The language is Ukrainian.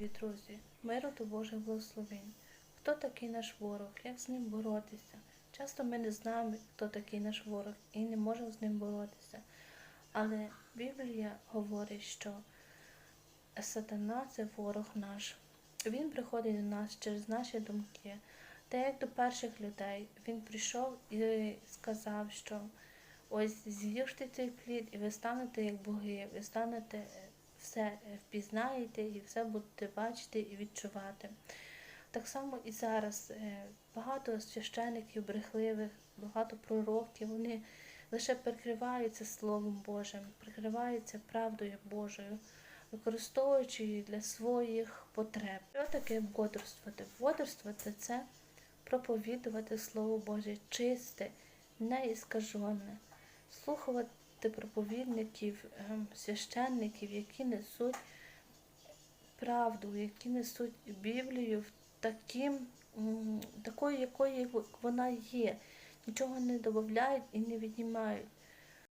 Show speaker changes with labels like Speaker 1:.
Speaker 1: Любі друзі, миру та Божих благословень. Хто такий наш ворог? Як з ним боротися? Часто ми не знаємо, хто такий наш ворог, і не можемо з ним боротися. Але Біблія говорить, що сатана це ворог наш. Він приходить до нас через наші думки. Та як до перших людей, він прийшов і сказав, що ось з'їжте цей плід, і ви станете як боги, ви станете все впізнаєте і все будете бачити і відчувати. Так само і зараз е, багато священиків брехливих, багато пророків, вони лише прикриваються Словом Божим, прикриваються правдою Божою, використовуючи її для своїх потреб. Що таке бодрствувати? Бодрствувати це проповідувати Слово Боже чисте, неіскажене, слухати проповідників, ем, священників, які несуть правду, які несуть Біблію таким, такою, якою вона є. Нічого не додають і не віднімають.